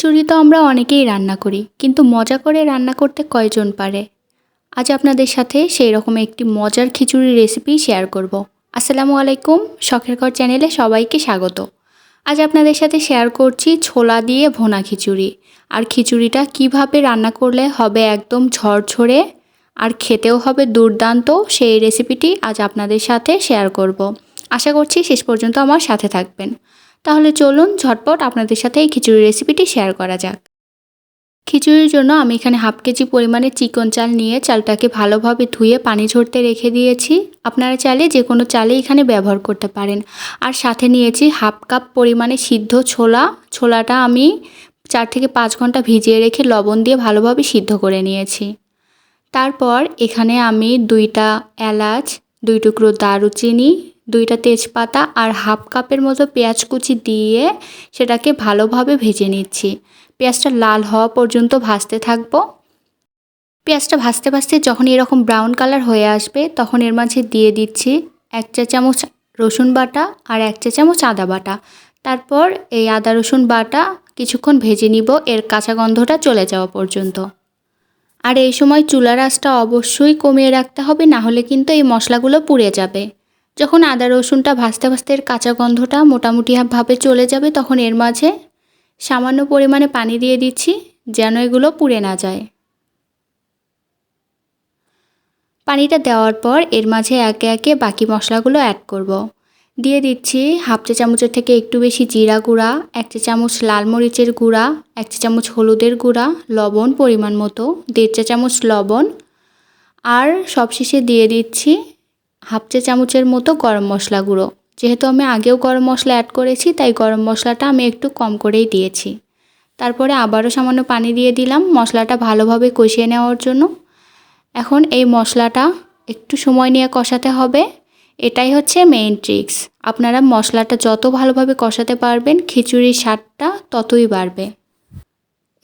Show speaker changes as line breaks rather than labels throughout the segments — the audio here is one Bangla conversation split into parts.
খিচুড়ি তো আমরা অনেকেই রান্না করি, কিন্তু মজা করে রান্না করতে কয়জন পারে? আজ আপনাদের সাথে সেই রকম একটি মজার খিচুড়ি রেসিপি শেয়ার করব। আসসালামু আলাইকুম, শখের ঘর চ্যানেলে সবাইকে স্বাগত। আজ আপনাদের সাথে শেয়ার করছি ছোলা দিয়ে ভোনা খিচুড়ি। আর খিচুড়িটা কীভাবে রান্না করলে হবে একদম ঝরঝরে, আর খেতেও হবে দুর্দান্ত, সেই রেসিপিটি আজ আপনাদের সাথে শেয়ার করব। আশা করছি শেষ পর্যন্ত আমার সাথে থাকবেন। তাহলে চলুন ঝটপট আপনাদের সাথে এই খিচুড়ি রেসিপিটি শেয়ার করা যাক। খিচুড়ির জন্য আমি এখানে হাফ কেজি পরিমাণে চিকন চাল নিয়ে চালটাকে ভালোভাবে ধুয়ে পানি ঝরতে রেখে দিয়েছি। আপনারা চাইলে যে কোনো চালে এখানে ব্যবহার করতে পারেন। আর সাথে নিয়েছি হাফ কাপ পরিমাণে সিদ্ধ ছোলা। ছোলাটা আমি চার থেকে পাঁচ ঘণ্টা ভিজিয়ে রেখে লবণ দিয়ে ভালোভাবে সিদ্ধ করে নিয়েছি। তারপর এখানে আমি দুইটা এলাচ, দুই টুকরো দারুচিনি দুইটা তেজপাতা আর হাফ কাপের মতো পেঁয়াজ কুচি দিয়ে সেটাকে ভালোভাবে ভেজে নিচ্ছি। পেঁয়াজটা লাল হওয়া পর্যন্ত ভাজতে থাকব। পেঁয়াজটা ভাজতে ভাজতে যখন এরকম ব্রাউন কালার হয়ে আসবে, তখন এর মাঝে দিয়ে দিচ্ছি এক চা চামচ রসুন বাটা আর এক চা চামচ আদা বাটা। তারপর এই আদা রসুন বাটা কিছুক্ষণ ভেজে নিব, এর কাঁচা গন্ধটা চলে যাওয়া পর্যন্ত। আর এই সময় চুলার আঁচটা অবশ্যই কমিয়ে রাখতে হবে, না হলে কিন্তু এই মশলাগুলো পুড়ে যাবে। যখন আদা রসুনটা ভাজতে ভাজতে এর কাঁচা গন্ধটা মোটামুটিভাবে চলে যাবে, তখন এর মাঝে সামান্য পরিমাণে পানি দিয়ে দিচ্ছি যেন এগুলো পুড়ে না যায় পানিটা দেওয়ার পর এর মাঝে একে একে বাকি মশলাগুলো অ্যাড করব। দিয়ে দিচ্ছি হাফ চা চামচের থেকে একটু বেশি জিরা গুঁড়া, এক চা চামচ লাল মরিচের গুঁড়া, এক চা চামচ হলুদের গুঁড়া, লবণ পরিমাণ মতো, দেড় চা চামচ লবণ, আর সবশেষে দিয়ে দিচ্ছি হাফ চা চামচের মতো গরম মশলা গুঁড়ো। যেহেতু আমি আগেও গরম মশলা অ্যাড করেছি, তাই গরম মশলাটা আমি একটু কম করেই দিয়েছি। তারপরে আবারও সামান্য পানি দিয়ে দিলাম মশলাটা ভালোভাবে কষিয়ে নেওয়ার জন্য। এখন এই মশলাটা একটু সময় নিয়ে কষাতে হবে। এটাই হচ্ছে মেইন ট্রিক্স আপনারা মশলাটা যত ভালোভাবে কষাতে পারবেন, খিচুড়ির স্বাদটা ততই বাড়বে।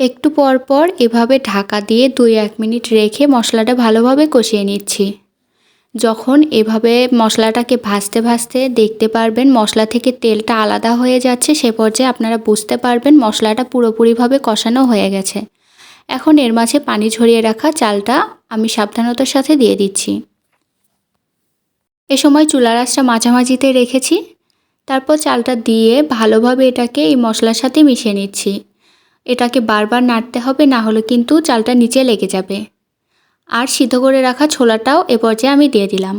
একটু পর পর এভাবে ঢাকা দিয়ে দুই এক মিনিট রেখে মশলাটা ভালোভাবে কষিয়ে নিচ্ছি। যখন এভাবে মশলাটাকে ভাজতে ভাজতে দেখতে পারবেন মশলা থেকে তেলটা আলাদা হয়ে যাচ্ছে, সে পর্যায়ে আপনারা বুঝতে পারবেন মশলাটা পুরোপুরিভাবে কষানো হয়ে গেছে। এখন এর মাঝে পানি ঝরিয়ে রাখা চালটা আমি সাবধানতার সাথে দিয়ে দিচ্ছি। এ সময় চুলার আঁচটা মাঝামাঝিতে রেখেছি। তারপর চালটা দিয়ে ভালোভাবে এটাকে এই মশলার সাথে মিশিয়ে নিচ্ছি। এটাকে বারবার নাড়তে হবে, না হলে কিন্তু চালটা নিচে লেগে যাবে। আর সিদ্ধ করে রাখা ছোলাটাও এ পর্যায়ে আমি দিয়ে দিলাম।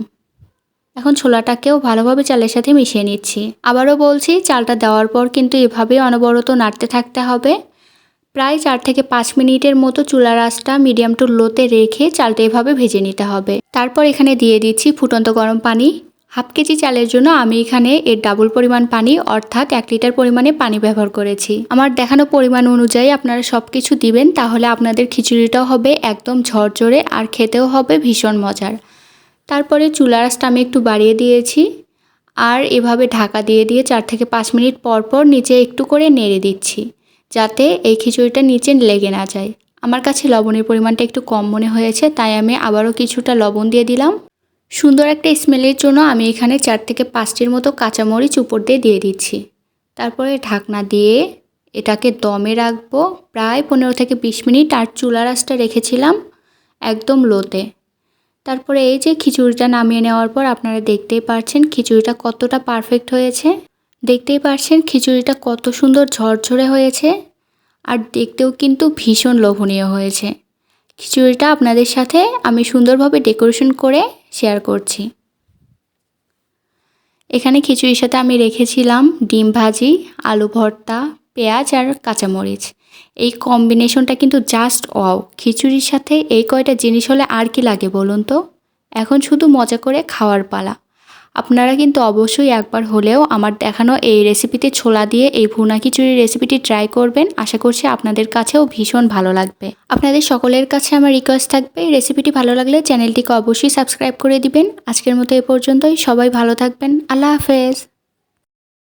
এখন ছোলাটাকেও ভালোভাবে চালের সাথে মিশিয়ে নিচ্ছি। আবারও বলছি, চালটা দেওয়ার পর কিন্তু এভাবেই অনবরত নাড়তে থাকতে হবে। প্রায় চার থেকে পাঁচ মিনিটের মতো চুলার আঁচটা মিডিয়াম টু লোতে রেখে চালটা এভাবে ভেজে নিতে হবে। তারপর এখানে দিয়ে দিচ্ছি ফুটন্ত গরম পানি। হাফ কেজি চালের জন্য আমি এখানে এর ডাবল পরিমাণ পানি, অর্থাৎ এক লিটার পরিমাণে পানি ব্যবহার করেছি। আমার দেখানো পরিমাণ অনুযায়ী আপনারা সব কিছু দিবেন, তাহলে আপনাদের খিচুড়িটাও হবে একদম ঝরঝরে আর খেতেও হবে ভীষণ মজার। তারপরে চুলার আঁচটা আমি একটু বাড়িয়ে দিয়েছি, আর এভাবে ঢাকা দিয়ে দিয়ে চার থেকে পাঁচ মিনিট পর পর নিচে একটু করে নেড়ে দিচ্ছি, যাতে এই খিচুড়িটা নিচে লেগে না যায়। আমার কাছে লবণের পরিমাণটা একটু কম মনে হয়েছে, তাই আমি আবারও কিছুটা লবণ দিয়ে দিলাম। সুন্দর একটা স্মেলের জন্য আমি এখানে চার থেকে পাঁচটির মতো কাঁচামরিচ উপর দিয়ে দিয়ে দিচ্ছি। তারপরে ঢাকনা দিয়ে এটাকে দমে রাখব। প্রায় পনেরো থেকে বিশ মিনিট আর চুলা আঁচটা রেখেছিলাম একদম লোতে। তারপরে এই যে খিচুড়িটা নামিয়ে নেওয়ার পর আপনারা দেখতেই পারছেন খিচুড়িটা কতটা পারফেক্ট হয়েছে। দেখতেই পারছেন খিচুড়িটা কত সুন্দর ঝরঝরে হয়েছে। আর দেখতেও কিন্তু ভীষণ লোভনীয় হয়েছে। খিচুড়িটা আপনাদের সাথে আমি সুন্দরভাবে ডেকোরেশন করে শেয়ার করছি। এখানে খিচুড়ির সাথে আমি রেখেছিলাম ডিম ভাজি, আলু ভর্তা, পেঁয়াজ আর কাঁচামরিচ। এই কম্বিনেশনটা কিন্তু জাস্ট অও খিচুড়ির সাথে এই কয়টা জিনিস হলে আর কি লাগে বলুন তো? এখন শুধু মজা করে খাওয়ার পালা। আপনারা কিন্তু অবশ্যই একবার হলেও আমার দেখানো এই রেসিপিতে ছোলা দিয়ে এই ভুনা খিচুড়ির রেসিপিটি ট্রাই করবেন। আশা করছি আপনাদের কাছেও ভীষণ ভালো লাগবে। আপনাদের সকলের কাছে আমার রিকোয়েস্ট থাকবে রেসিপিটি ভালো লাগলে চ্যানেলটিকে অবশ্যই সাবস্ক্রাইব করে দিবেন। আজকের মতো এ পর্যন্তই, সবাই ভালো থাকবেন। আল্লাহ হাফেজ।